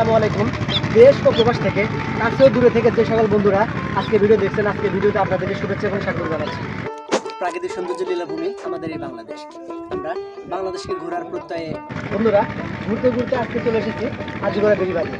আলাইকুম। দেশ ও প্রবাস থেকে, কাছেও দূরে থেকে যে সকল বন্ধুরা আজকে ভিডিও দেখছেন, আজকে ভিডিওতে আপনাদেরকে শুভেচ্ছা এবং স্বাগত জানাচ্ছি। প্রাকৃতিক সৌন্দর্য লীলাভূমি আমাদের এই বাংলাদেশ। আমরা বাংলাদেশকে ঘোরার প্রত্যয়ে বন্ধুরা ঘুরতে ঘুরতে আজকে চলে এসেছি আজিগড়া বেরিবাদে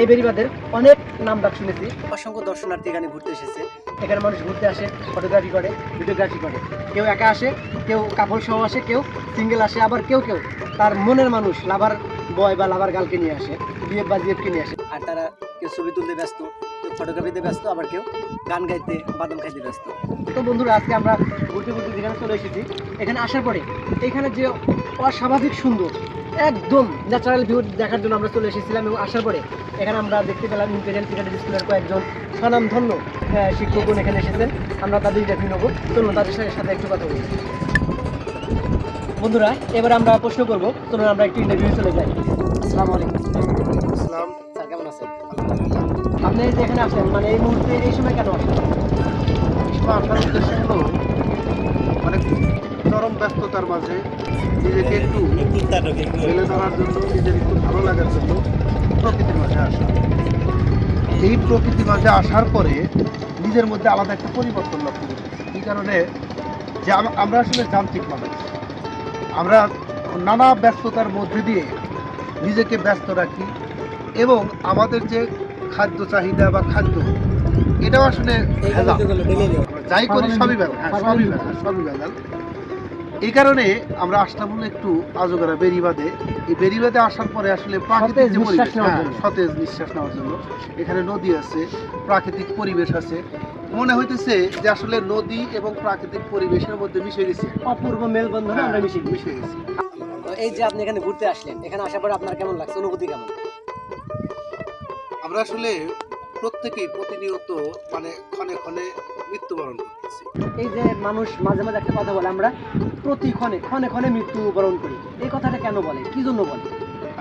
এই বেরিবাদের অনেক নাম ডাক শুনেছি, অসংখ্য দর্শনার্থী এখানে ঘুরতে এসেছে। এখানে মানুষ ঘুরতে আসে ফটোগ্রাফি করে ভিডিওগ্রাফি করে। কেউ একা আসে, কেউ কাপড় সহ আসে, কেউ সিঙ্গেল আসে, আবার কেউ কেউ তার মনের মানুষ লাভার বয় বা লাভার গার্লকে নিয়ে আসে বিএফ বা জিএফকে নিয়ে আসে। আর তারা কেউ ছবি তুলতে ব্যস্ত কেউ ফটোগ্রাফিতে ব্যস্ত আবার কেউ গান গাইতে বাদাম খাইতে ব্যস্ত। তো বন্ধুরা আজকে আমরা ঘুরতে ঘুরতে যেখানে চলে এসেছি এখানে আসার পরে এখানে যে অস্বাভাবিক সুন্দর একদম ন্যাচারাল ভিউ দেখার জন্য আমরা চলে এসেছিলাম এবং আসার পরে এখানে আমরা দেখতে পেলাম ইম্পেরিয়াল ক্রিকেট স্কুলের কয়েকজন স্বনামধন্য শিক্ষকগণ এখানে এসেছেন। আমরা তাদের ইন্টারভিউ নেব। চলুন তাদের সাথে সাথে একটু কথা বলি। বন্ধুরা এবার আমরা প্রশ্ন করব। চলুন আমরা একটু ইন্টারভিউ চলে যাই। আসসালামু আলাইকুম। স্যার কেমন আছেন? আপনি যে এখানে আসেন মানে এই মুহূর্তে এই সময় কেন আসেন? আসার উদ্দেশ্য হলো মানে চরম ব্যস্ততার মাঝে নিজেকে একটু মেলে ধরার জন্য নিজের একটু ভালো লাগার জন্য প্রকৃতির মাঝে আসা। এই প্রকৃতির মাঝে আসার পরে নিজের মধ্যে আলাদা একটা পরিবর্তন লক্ষ্য করি এই কারণে যে আমরা আসলে যান্ত্রিক মানুষ। আমরা নানা ব্যস্ততার মধ্যে দিয়ে নিজেকে ব্যস্ত রাখি এবং আমাদের যে খাদ্য চাহিদা বা খাদ্য এটাও আসলে যাই করি সবই ভেজাল। হ্যাঁ সবই ভেজাল সবই ভেজাল। এই কারণে আমরা আসলাম হলো একটু আজগরা বেরিবাদে। এই বেরিবাদে আসার পরে আসলে প্রাকৃতিক যে পরিবেশ হ্যাঁ। সতেজ নিঃশ্বাস নেওয়ার জন্য। এখানে নদী আছে প্রাকৃতিক পরিবেশ আছে। মনে হইতেছে যে আসলে নদী এবং প্রাকৃতিক পরিবেশের মধ্যে মিশে গেছে। অপূর্ব মেলবন্ধনে আমরা মিশে মিশে গেছি। এই যে আপনি এখানে ঘুরতে আসলেন এখানে আসার পরে আপনার কেমন লাগছে? অনুভূতি কেমন? আমরা আসলে প্রত্যেকেই প্রতিনিয়ত মানে ক্ষণে ক্ষণে মৃত্যুবরণ করতেছি। এই যে মানুষ মাঝে মাঝে একটা কথা বলে আমরা প্রতি ক্ষণে ক্ষণে ক্ষণে মৃত্যু বরণ করি। এই কথাটা কেন বলে? কি জন্য বলে?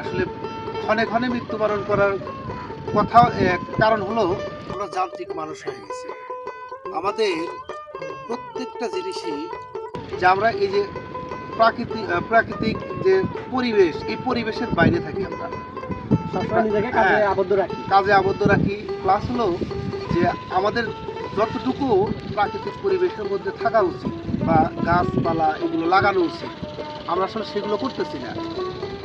আসলে ক্ষণে ক্ষণে মৃত্যুবরণ করার কথা এক কারণ হলো আমরা যান্ত্রিক মানুষ হয়ে গেছি। আমাদের প্রত্যেকটা জিনিসই যে আমরা এই যে প্রাকৃতিক প্রাকৃতিক যে পরিবেশ এই পরিবেশের বাইরে থাকি আমরা। নিজেকে কাজে হ্যাঁ। আবদ্ধ রাখি। কাজে আবদ্ধ রাখি। প্লাস হলো যে আমাদের যতটুকু প্রাকৃতিক পরিবেশের মধ্যে থাকা উচিত বা গাছপালা এগুলো লাগানো উচিত আমরা আসলে সেগুলো করতেছি না।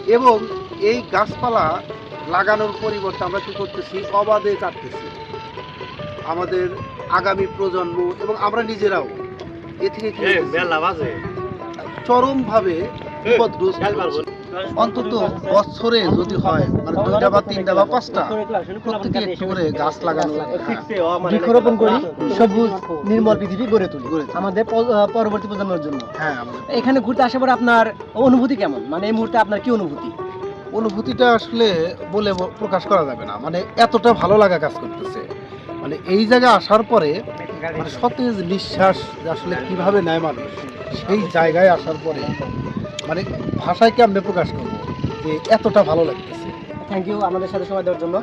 এবং এই গাছপালা লাগানোর পরিবর্তে আমরা কি করতেছি? অবাধে কাটতেছি আমাদের আগামী প্রজন্ম এবং আমরা নিজেরাও এ থেকে কি চরমভাবে বিপদগ্রস্ত অন্তত বছরে যদি হয় মানে দুইটা বা তিনটা বা পাঁচটা প্রত্যেকে একটু করে গাছ লাগানো। বৃক্ষরোপণ করি সবুজ নির্মল পৃথিবী গড়ে তুলি আমাদের পরবর্তী প্রজন্মের জন্য। হ্যাঁ এখানে ঘুরতে আসার পর আপনার অনুভূতি কেমন? মানে এই মুহূর্তে আপনার কি অনুভূতি? অনুভূতিটা আসলে বলে প্রকাশ করা যাবে না। মানে এতটা ভালো লাগা কাজ করতেছে। মানে এই জায়গায় আসার পরে মানে সতেজ নিঃশ্বাস আসলে কীভাবে নেয় মানুষ সেই জায়গায় আসার পরে মানে ভাষায় কেমনে প্রকাশ করব? যে এতটা ভালো লাগতেছে। থ্যাংক ইউ আমাদের সাথে সময় দেওয়ার জন্য।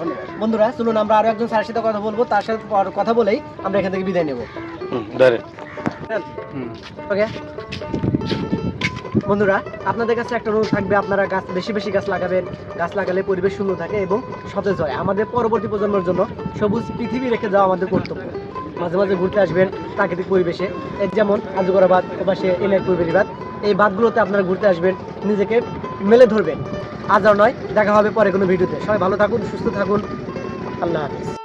বন্ধুরা চলুন আমরা আরও একজন স্যারের সাথে কথা বলব। তার সাথে কথা বলেই আমরা এখান থেকে বিদায় নেব। ওকে? বন্ধুরা, আপনাদের কাছে একটা অনুরোধ থাকবে, আপনারা গাছ, বেশি বেশি গাছ লাগাবেন, গাছ লাগালে পরিবেশ সুন্দর থাকে এবং সতেজ হয়। আমাদের পরবর্তী প্রজন্মের জন্য সবুজ পৃথিবী রেখে যাওয়া আমাদের কর্তব্য। মাঝে মাঝে ঘুরতে আসবেন প্রাকৃতিক পরিবেশে। যেমন আজগরা বাদ ওপাশে এনায়তপুর বেরিবাদ এই বাদগুলোতে আপনারা ঘুরতে আসবেন, নিজেকে মেলে ধরবেন। আজ আর নয়, দেখা হবে পরে কোনো ভিডিওতে। সবাই ভালো থাকুন, সুস্থ থাকুন। আল্লাহ হাফিজ।